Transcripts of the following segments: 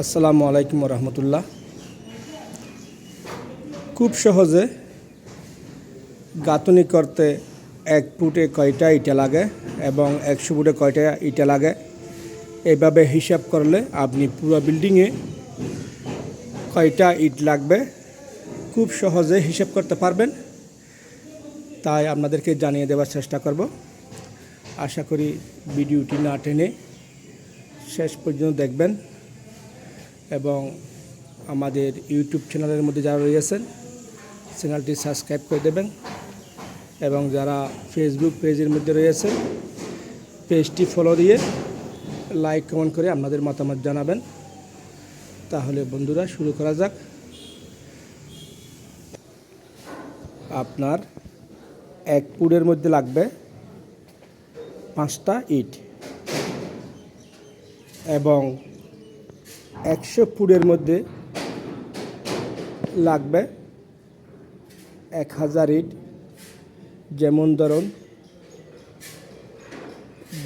আসসালামু আলাইকুম রহমতুল্লাহ। খুব সহজে গাঁথনি করতে এক ফুটে কয়টা ইটা লাগে এবং একশো ফুটে কয়টা ইটা লাগে? এভাবে হিসাব করলে আপনি পুরো বিল্ডিংয়ে কয়টা ইট লাগবে? খুব সহজে হিসাব করতে পারবেন। তাই আপনাদেরকে জানিয়ে দেওয়ার চেষ্টা করব। আশা করি ভিডিওটি না টেনে শেষ পর্যন্ত দেখবেন। এবং আমাদের ইউটিউব চ্যানেলের মধ্যে যারা রয়েছেন, চ্যানেলটি সাবস্ক্রাইব করে দেবেন এবং যারা ফেসবুক পেজের মধ্যে রয়েছে পেজটি ফলো দিয়ে লাইক কমেন্ট করে আপনাদের মতামত জানাবেন। তাহলে বন্ধুরা, শুরু করা যাক। আপনার এক পুরের মধ্যে লাগবে পাঁচটা ইট এবং একশো ফুটের মধ্যে লাগবে। এক হাজার ইট। যেমন ধরুন,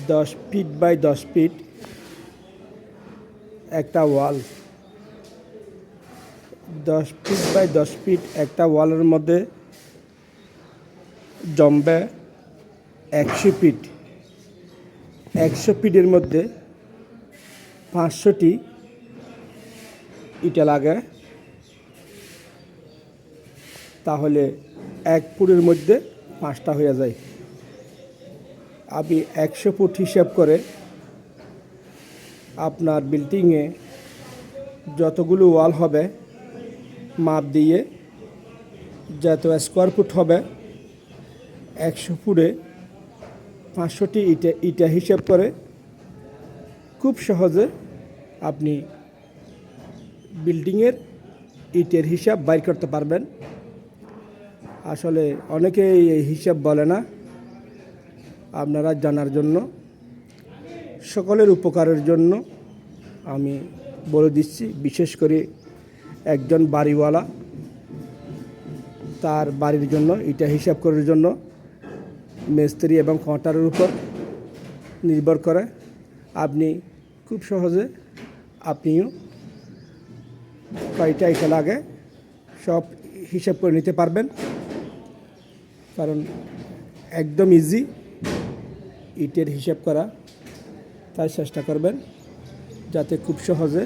দশ ফিট বাই দশ ফিট একটা ওয়াল। দশ ফিট বাই দশ ফিট একটা ওয়ালের মধ্যে জমবে একশো ফিট। একশো ফিটের মধ্যে পাঁচশোটি ইটা লাগে। তাহলে এক ফুটের মধ্যে পাঁচটা হয়ে যায়। আপনি একশো ফুট হিসাব করে আপনার বিল্ডিংয়ে যতগুলো ওয়াল হবে, মাপ দিয়ে যত স্কোয়ার ফুট হবে, একশো ফুটে পাঁচশোটি ইটা ইটা হিসাব করে খুব সহজে আপনি বিল্ডিংয়ের ইটের হিসাব বাইর করতে পারবেন। আসলে অনেকেই এই হিসাব বলে না, আপনারা জানার জন্য, সকলের উপকারের জন্য আমি বলে দিচ্ছি। বিশেষ করে একজন বাড়িওয়ালা, তার বাড়ির জন্য এটা হিসাব করার জন্য মিস্ত্রি এবং কন্টারের উপর নির্ভর করে। আপনি খুব সহজে, আপনিও কয়টা এটা লাগে, সব হিসাব করে নিতে পারবেন। কারণ একদম ইজি ইটের হিসাব করা, তাই চেষ্টা করবেন যাতে খুব সহজে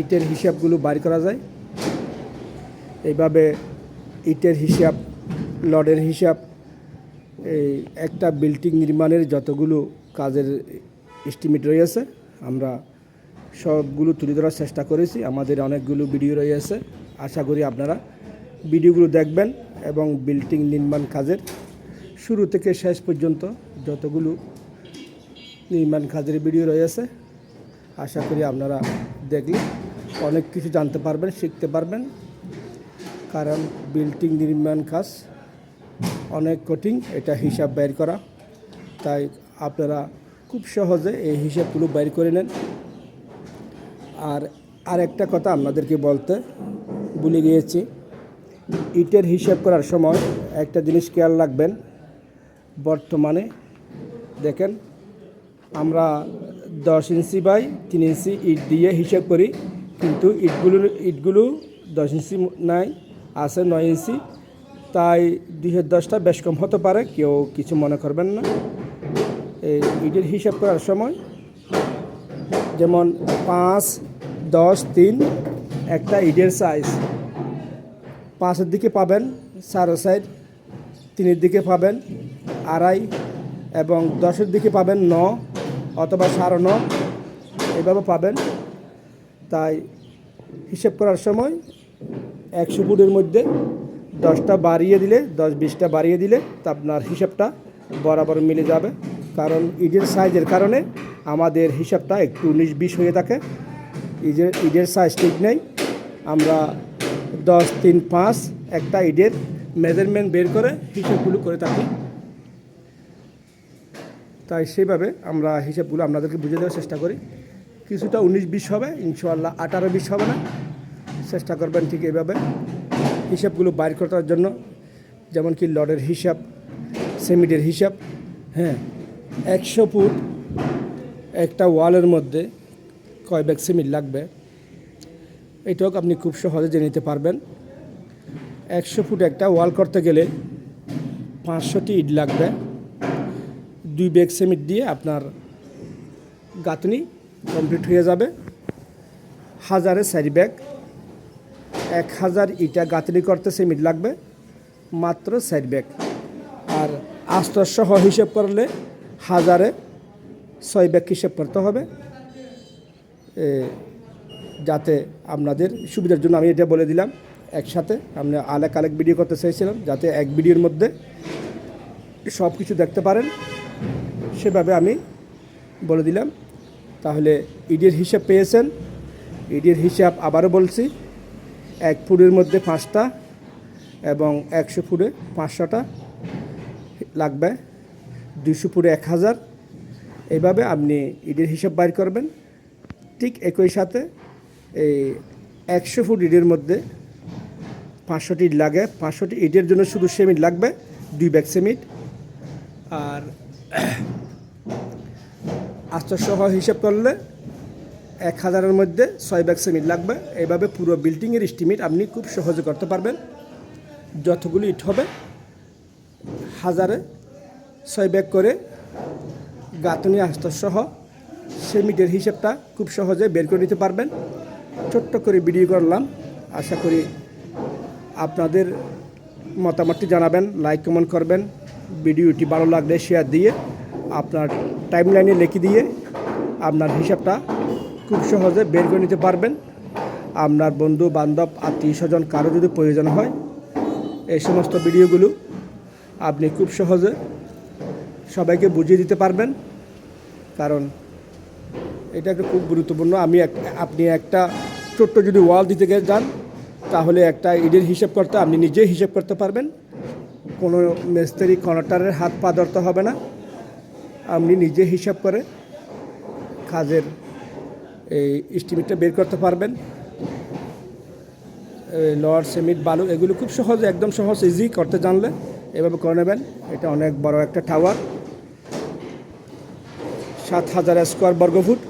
ইটের হিসাবগুলো বাড়ি করা যায়। এইভাবে ইটের হিসাব, লডের হিসাব, এই একটা বিল্ডিং নির্মাণের যতগুলো কাজের এস্টিমেট রয়েছে, আমরা সবগুলো তুলে ধরার চেষ্টা করেছি। আমাদের অনেকগুলো ভিডিও রয়েছে। আশা করি আপনারা ভিডিওগুলো দেখবেন এবং বিল্ডিং নির্মাণ কাজের শুরু থেকে শেষ পর্যন্ত যতগুলো নির্মাণ কাজের ভিডিও রয়েছে, আশা করি আপনারা দেখলে অনেক কিছু জানতে পারবেন, শিখতে পারবেন। কারণ বিল্ডিং নির্মাণ কাজ অনেক কঠিন, এটা হিসাব বের করা। তাই আপনারা খুব সহজে এই হিসাবগুলো বের করে নেন। আর আরেকটা কথা আপনাদেরকে বলতে ভুলে গিয়েছি। ইটের হিসাব করার সময় একটা জিনিস খেয়াল রাখবেন, বর্তমানে দেখেন আমরা দশ ইঞ্চি বাই তিন ইঞ্চি ইট দিয়ে হিসাব করি, কিন্তু ইটগুলো ইটগুলো দশ ইঞ্চি নাই, আছে নয় ইঞ্চি। তাই দুই হাজার দশটা বেশ কম হতে পারে, কেউ কিছু মনে করবেন না। এই ইটের হিসাব করার সময় যেমন পাঁচ দশ, তিন, একটা ইটের সাইজ পাঁচের দিকে পাবেন চারো সাইড তিনের দিকে পাবেন আড়াই এবং দশের দিকে পাবেন ন অথবা সাড়ে ন। এভাবে পাবেন। তাই হিসেব করার সময় একশো ফুটের মধ্যে দশটা বাড়িয়ে দিলে, দশ, বিশটা বাড়িয়ে দিলে তা আপনার হিসাবটা বরাবর মিলে যাবে। কারণ ইটের সাইজের কারণে আমাদের হিসাবটা একটু উনিশ, বিশ হয়ে থাকে। ইটের ইটের সাইজ ঠিক নেই। আমরা দশ, তিন, পাঁচ একটা ইটের মেজারমেন্ট বের করে হিসেবগুলো করে থাকি। তাই সেইভাবে আমরা হিসাবগুলো আপনাদেরকে বুঝে দেওয়ার চেষ্টা করি। কিছুটা উনিশ, বিশ হবে ইনশাল্লাহ আঠারো, বিশ হবে না। চেষ্টা করবেন ঠিক এইভাবে হিসাবগুলো বাইর করার জন্য। যেমন কি লডের হিসাব সেমিটের হিসাব হ্যাঁ একশো ফুট একটা ওয়ালের মধ্যে কয় ব্যাগ সিমেন্ট লাগবে, এটাও আপনি খুব সহজে জেনে নিতে পারবেন। একশো ফুট একটা ওয়াল করতে গেলে পাঁচশোটি ইট লাগবে। দুই ব্যাগ সিমেন্ট দিয়ে আপনার গাঁথনি কমপ্লিট হয়ে যাবে। হাজারে চারি ব্যাগ, এক হাজার ইটা গাঁথনি করতে সিমেন্ট লাগবে, মাত্র চার ব্যাগ। আর আস্তসহ হিসেব করলে হাজারে ছয় ব্যাগ হিসেব করতে হবে। যাতে আপনাদের সুবিধার জন্য আমি এটা বলে দিলাম। একসাথে আমরা আলেক আলেক ভিডিও করতে চাইছিলাম, যাতে এক ভিডিওর মধ্যে সব কিছু দেখতে পারেন। সেভাবে আমি বলে দিলাম। তাহলে ইডির হিসাব পেয়েছেন। ইডির হিসাব আবারও বলছি, এক ফুটের মধ্যে পাঁচটা এবং একশো ফুটে পাঁচশোটা লাগবে। দুশো ফুটে এক হাজার। এইভাবে আপনি ইডির হিসাব বাইর করবেন। ঠিক একই সাথে এই একশো ফুট ইটের মধ্যে পাঁচশোটি ইট লাগে। পাঁচশোটি ইটের জন্য শুধু সেমিট লাগবে, দুই ব্যাগ সেমিট আর আষ্টসহ হিসেব করলে এক হাজারের মধ্যে ছয় ব্যাগ সেমিট লাগবে। এইভাবে পুরো বিল্ডিংয়ের স্টিমিট আপনি খুব সহজে করতে পারবেন। যতগুলি ইট হবে, হাজারে ছয় ব্যাগ করে গাঁথনি আস্তসহ সেমিটের হিসেবটা খুব সহজে বের করে নিতে পারবেন। ছোট্ট করে ভিডিও করলাম। আশা করি আপনাদের মতামতটি জানাবেন, লাইক, কমেন্ট করবেন। ভিডিওটি ভালো লাগলে শেয়ার দিয়ে আপনার টাইম লাইনে লিখে দিয়ে আপনার হিসাবটা খুব সহজে বের করে নিতে পারবেন। আপনার বন্ধু, বান্ধব, আত্মীয় স্বজন কারও যদি প্রয়োজন হয়, এই সমস্ত ভিডিওগুলো আপনি খুব সহজে সবাইকে বুঝিয়ে দিতে পারবেন। কারণ এটা একটা খুব গুরুত্বপূর্ণ। আমি আপনি একটা ছোট্ট যদি ওয়াল দিতে গিয়ে যান, তাহলে একটা ইটের হিসাব করতে আপনি নিজেই হিসেব করতে পারবেন। কোনো মিস্ত্রি কন্ট্রাক্টরের হাত পা ধরতে হবে না। আপনি নিজে হিসাব করে কাজের এই এস্টিমেটটা বের করতে পারবেন। লোয়ার, সিমেন্ট, বালু, এগুলো খুব সহজে, একদম সহজ ইজি করতে জানলে এভাবে করে নেবেন। এটা অনেক বড় একটা টাওয়ার সাত হাজার স্কোয়ার বর্গফুট।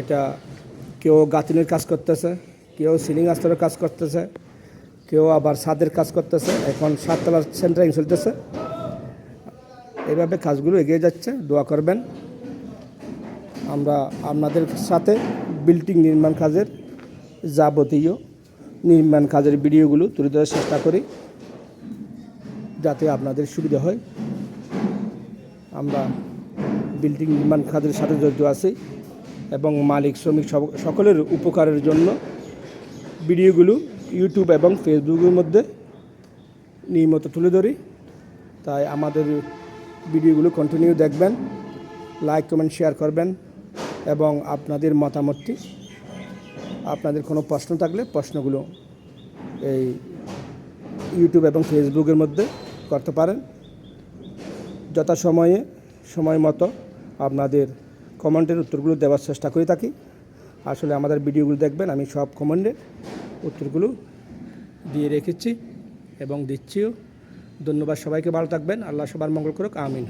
এটা কেউ গাঁথনির কাজ করতেছে, কেউ সিলিং আস্তরের কাজ করতেছে, কেউ আবার ছাদের কাজ করতেছে। এখন সাততলার সেন্টারিং চলতেছে। এইভাবে কাজগুলো এগিয়ে যাচ্ছে, দোয়া করবেন। আমরা আপনাদের সাথে বিল্ডিং নির্মাণ কাজের যাবতীয় নির্মাণ কাজের ভিডিওগুলো তুলে ধরার চেষ্টা করি, যাতে আপনাদের সুবিধা হয়। আমরা বিল্ডিং নির্মাণ কাজের সাথে জড়িত আছি। এবং মালিক, শ্রমিক সকলের উপকারের জন্য ভিডিওগুলো ইউটিউব এবং ফেসবুকের মধ্যে নিয়মিত তুলে ধরি। তাই আমাদের ভিডিওগুলো কন্টিনিউ দেখবেন লাইক কমেন্ট শেয়ার করবেন এবং আপনাদের মতামতটি, আপনাদের কোনো প্রশ্ন থাকলে প্রশ্নগুলো এই ইউটিউব এবং ফেসবুকের মধ্যে করতে পারেন। যথাসময়ে, সময় মতো আপনাদের কমেন্টের উত্তরগুলো দেওয়ার চেষ্টা করে থাকি। আসলে আমাদের ভিডিওগুলো দেখবেন, আমি সব কমেন্টের উত্তরগুলো দিয়ে রেখেছি এবং দিচ্ছিও। ধন্যবাদ সবাইকে, ভালো থাকবেন। আল্লাহ সবার মঙ্গল করুক, আমিন।